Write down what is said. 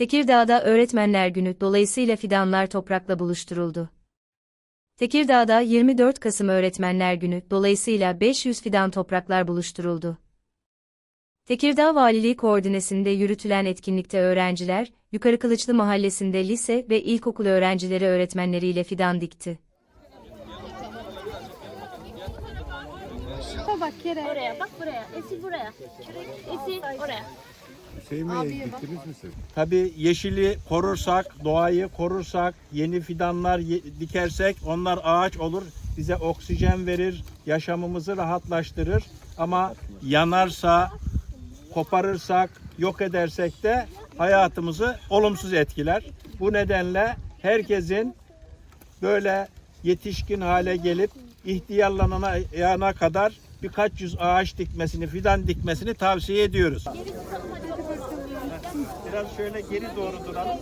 Tekirdağ'da Öğretmenler Günü dolayısıyla fidanlar toprakla buluşturuldu. Tekirdağ'da 24 Kasım Öğretmenler Günü dolayısıyla 500 fidan topraklar buluşturuldu. Tekirdağ Valiliği koordinesinde yürütülen etkinlikte öğrenciler, Yukarı Kılıçlı Mahallesi'nde lise ve ilkokul öğrencileri öğretmenleriyle fidan dikti. Bak kere. Oraya bak buraya. Esil buraya. Esil oraya. Şey mi diktiniz mi siz? Tabii yeşili korursak, doğayı korursak, yeni fidanlar ye- dikersek onlar ağaç olur. Bize oksijen verir, yaşamımızı rahatlaştırır. Ama yanarsa, koparırsak, yok edersek de hayatımızı olumsuz etkiler. Bu nedenle herkesin böyle yetişkin hale gelip ihtiyarlanana kadar birkaç yüz ağaç dikmesini, fidan dikmesini tavsiye ediyoruz. Biraz şöyle geri doğru duralım.